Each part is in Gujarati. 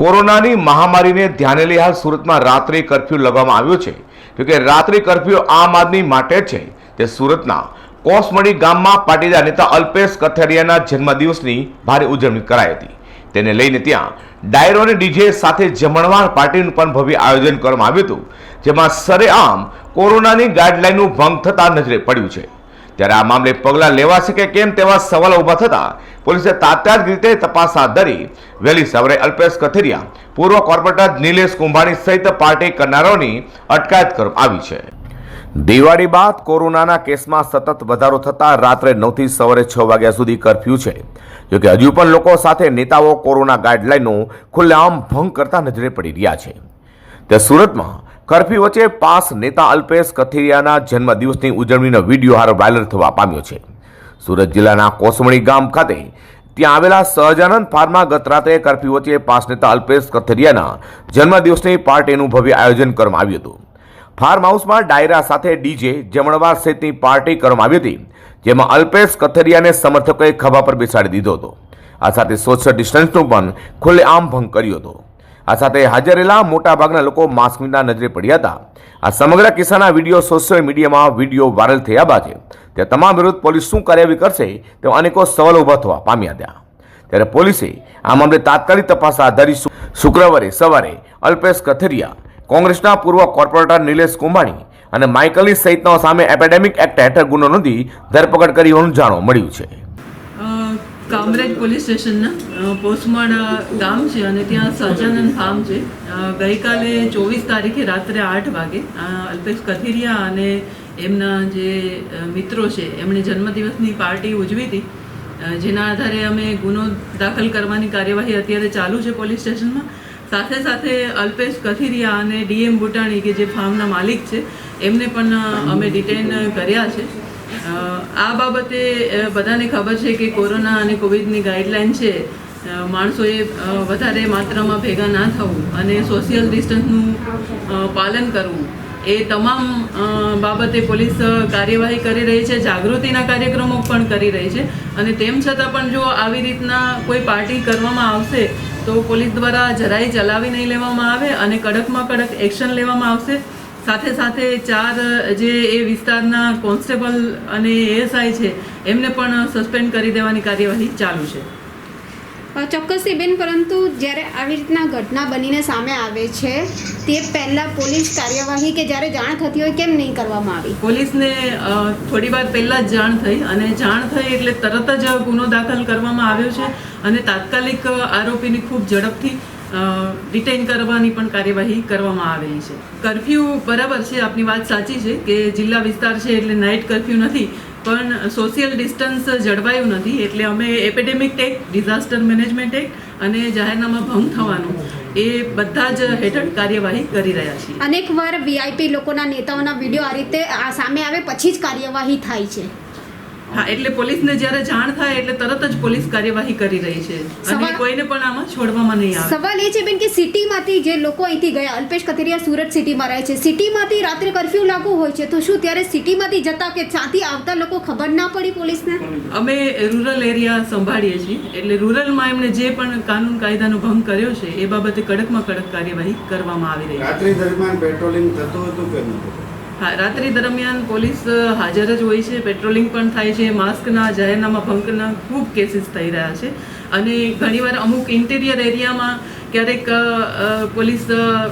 કોરોનાની મહામારીને ધ્યાને લઈ હાલ સુરતમાં રાત્રિ કર્ફ્યુ લગાવવામાં આવ્યો છે. જોકે રાત્રિ કર્ફ્યુ આમ આદમી માટે છે તે સુરતના કોસમડી ગામમાં પાટીદાર નેતા અલ્પેશ કથેરિયાના જન્મદિવસની ભારે ઉજવણી કરાઈ હતી. તેને લઈને ત્યાં ડાયરો અને ડીજે સાથે જમણવાર પાર્ટીનું પણ ભવ્ય આયોજન કરવામાં આવ્યું હતું, જેમાં સરેઆમ કોરોનાની ગાઈડલાઈનનું ભંગ થતા નજરે પડ્યું છે. ત્યારે આ મામલે પગલાં લેવાશે કે કેમ તેવા સવાલો ઊભા થતા પોલીસે તાત્કાલિક રીતે તપાસ હાથ ધરી વહેલી સવારે અલ્પેશ કથિરિયા, પૂર્વ કોર્પોરેટર નિલેશ કુંભાણી સહિત પાર્ટી કરનારાઓની અટકાયત કરવામાં આવી છે. દિવાળી બાદ કોરોનાના કેસમાં સતત વધારો થતાં રાત્રે નવથી સવારે છ વાગ્યા સુધી કરફ્યુ છે. જોકે હજુ પણ લોકો સાથે નેતાઓ કોરોના ગાઈડલાઈનનો ખુલ્લેઆમ ભંગ કરતા નજરે પડી રહ્યા છે. તે સુરતમાં કર્ફ્યુ વચ્ચે પાસ નેતા અલ્પેશ કથિરિયાના જન્મદિવસની ઉજવણીનો વીડિયો હારો વાયરલ થવા પામ્યો છે. સુરત જિલ્લાના કોસમણી ગામ ખાતે ત્યાં આવેલા સહજાનંદ ફાર્મા ગત રાત્રે કર્ફ્યુ વચ્ચે પાસ નેતા અલ્પેશ કથિરિયાના જન્મદિવસની પાર્ટીનું ભવ્ય આયોજન કરવામાં આવ્યું હતું. ફાર્મ હાઉસમાં ડાયરા સાથે ડીજે જમણવાર સહિતની પાર્ટી કરવામાં આવી હતી, જેમાં અલ્પેશ કથરિયાને સમર્થકોએ ખભા પર બેસાડી દીધો હતો. આ સાથે સોશિયલ ડિસ્ટન્સનું પણ ખુલ્લેઆમ ભંગ કર્યો હતો. આ સાથે હાજર રહેલા મોટાભાગના લોકો માસ્ક વિના નજરે પડ્યા હતા. આ સમગ્ર કિસ્સાના વીડિયો સોશિયલ મીડિયામાં વીડિયો વાયરલ થયા બાદ તે તમામ વિરુદ્ધ પોલીસ શું કાર્યવાહી કરશે તેવા અનેકો સવાલો ઊભા થવા પામ્યા હતા. ત્યારે પોલીસે આ મામલે તાત્કાલિક તપાસ હાથ ધરી શુક્રવારે સવારે અલ્પેશ કથરિયા, કોંગ્રેસના પૂર્વ કોર્પોરેટર નિલેશ કુંભાણી અને માઇકલની સહિતના સામે એપેડેમિક એક્ટ હેઠળ ગુનો નોંધી ધરપકડ કરી હોવાનું જાણવા મળ્યું છે. કામરેજ પોલીસ સ્ટેશનના અ, ગામ છે અને ત્યાં સહજાનંદ ફાર્મ છે. ગઈકાલે ચોવીસ તારીખે રાત્રે આઠ વાગે અલ્પેશ કથિરિયા અને એમના જે મિત્રો છે એમણે જન્મદિવસની પાર્ટી ઉજવી હતી. જેના આધારે અમે ગુનો દાખલ કરવાની કાર્યવાહી અત્યારે ચાલુ છે પોલીસ સ્ટેશનમાં. સાથે સાથે અલ્પેશ કથિરિયા અને ડીએમ બુટાણી કે જે ફાર્મના માલિક છે એમને પણ અમે ડિટેન કર્યા છે. આ બાબતે બધાને ખબર છે કે કોરોના અને કોવિડની ગાઈડલાઈન છે. માણસોએ વધારે માત્રામાં ભેગા ના થવું અને સોશિયલ ડિસ્ટન્સનું પાલન કરવું. એ તમામ બાબતે પોલીસ કાર્યવાહી કરી રહી છે, જાગૃતિના કાર્યક્રમો પણ કરી રહી છે. અને તેમ છતાં પણ જો આવી રીતના કોઈ પાર્ટી કરવામાં આવશે, તો પોલીસ દ્વારા જરાય ચલાવી નહીં લેવામાં આવે અને કડકમાં કડક એક્શન લેવામાં આવશે. સાથે સાથે ચાર, જે એ વિસ્તારના કોન્સ્ટેબલ અને એએસઆઈ છે, એમને પણ સસ્પેન્ડ કરી દેવાની કાર્યવાહી ચાલુ છે. ચોક્કસથી બેન, પરંતુ જ્યારે આવી રીતના ઘટના બનીને સામે આવે છે, તે પહેલાં પોલીસ કાર્યવાહી કે જ્યારે જાણ થતી હોય કેમ નહીં કરવામાં આવી? પોલીસને થોડી વાર પહેલાં જ જાણ થઈ અને જાણ થઈ એટલે તરત જ ગુનો દાખલ કરવામાં આવ્યો છે અને તાત્કાલિક આરોપીની ખૂબ ઝડપથી ડિટેઇન કરવાની પણ કાર્યવાહી કરવામાં આવેલી છે. કરફ્યુ બરાબર છે, આપની વાત સાચી છે કે જિલ્લા વિસ્તાર છે એટલે નાઇટ કરફ્યુ નથી પણ સોશિયલ ડિસ્ટન્સ જળવાયું નથી, એટલે અમે epidemic act disaster management act અને જાહેરનામા ભંગ થવાનું એ બધા જ હેઠળ કાર્યવાહી કરી રહ્યા છીએ. અનેક વાર વીઆઈપી લોકોના નેતાઓના વીડિયો આ રીતે સામે આવે, પછી જ કાર્યવાહી થાય છે. હા એટલે પોલીસને જ્યારે જાણ થાય એટલે તરત જ પોલીસ કાર્યવાહી કરી રહી છે. અને કોઈને પણ આમાં છોડવામાં નહીં આવે. સવાલ એ છે બેન કે સિટીમાંથી જે લોકો અહીંથી ગયા અલ્પેશ કથિરિયા સુરત સિટીમાં રહે છે સિટીમાંથી રાત્રે કર્ફ્યુ લાગુ હોય છે તો શું ત્યારે સિટીમાંથી જતા કે ત્યાંથી આવતા લોકો ખબર ના પડી પોલીસને? અમે રૂરલ એરિયા સંભાળીએ છીએ એટલે રૂરલમાં એમણે જે પણ કાનૂન કાયદાનો ભંગ કર્યો છે એ બાબતે કડકમાં કડક કાર્યવાહી કરવામાં આવી રહી છે. રાત્રિ દરમિયાન પેટ્રોલિંગ થતું હતું કે નહોતું હા, રાત્રિ દરમિયાન પોલીસ હાજર જ હોય છે. પેટ્રોલિંગ પણ થાય છે. માસ્કના, જાહેરનામા ભંગના ખૂબ કેસીસ થઈ રહ્યા છે. અને ઘણીવાર અમુક ઇન્ટિરિયર એરિયામાં ક્યારેક પોલીસ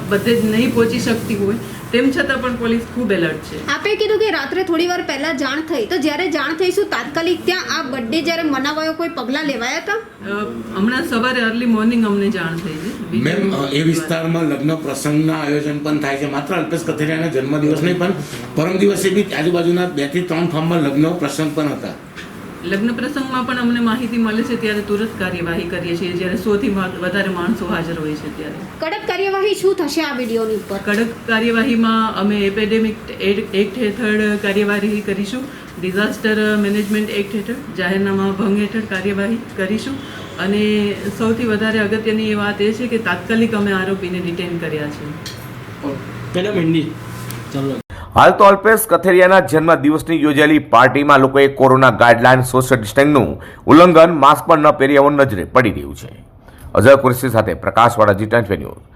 બધે જ નહીં પહોંચી શકતી હોય. તેમ છતાં પણ પોલીસ ખૂબ એલર્ટ છે. આપે કીધું કે રાત્રે થોડી વાર પહેલા જાણ થઈ. તો જ્યારે જાણ થઈ શું તાત્કાલિક ત્યાં આ બર્થડે જ્યારે મનાવાયો કોઈ પગલાં લેવાયા હતા? હમણાં સવારે અર્લી મોર્નિંગ અમને જાણ થઈ છે. મેમ એ વિસ્તારમાં લગ્ન પ્રસંગના આયોજન પણ થાય છે. માત્ર અલ્પેશ કથિરિયાના જન્મદિવસ નહીં પણ પરમ દિવસે બી આજુબાજુના બેથી ત્રણ ફાર્મમાં લગ્ન પ્રસંગ પણ હતા. લગ્ન પ્રસંગમાં પણ અમને માહિતી મળે છે ત્યારે તુરંત કાર્યવાહી કરીએ છીએ. જ્યારે સોથી વધારે માણસો હાજર હોય છે ત્યારે. કડક કાર્યવાહી શું થશે આ વિડીયોની ઉપર? કડક કાર્યવાહીમાં અમે એપેડેમિક એક્ટ હેઠળ કાર્યવાહી કરીશું. ડિઝાસ્ટર મેનેજમેન્ટ એક્ટ હેઠળ જાહેરનામા ભંગ હેઠળ કાર્યવાહી કરીશું. અને સૌથી વધારે અગત્યની એ વાત એ છે કે તાત્કાલિક અમે આરોપીને ડિટેન કર્યા છે. પેલા મંડી ચાલો. હાલ તો અલ્પેશ કથેરિયાના જન્મ દિવસની યોજાયેલી પાર્ટીમાં લોકોએ કોરોના ગાઇડલાઇન સોશિયલ ડિસ્ટન્સનું ઉલ્લંઘન, માસ્ક પણ ન પહેર્યા નજરે પડી રહ્યું છે. અઝર કુરશી સાથે પ્રકાશવાળા જી ટેન્ટ ન્યૂઝ.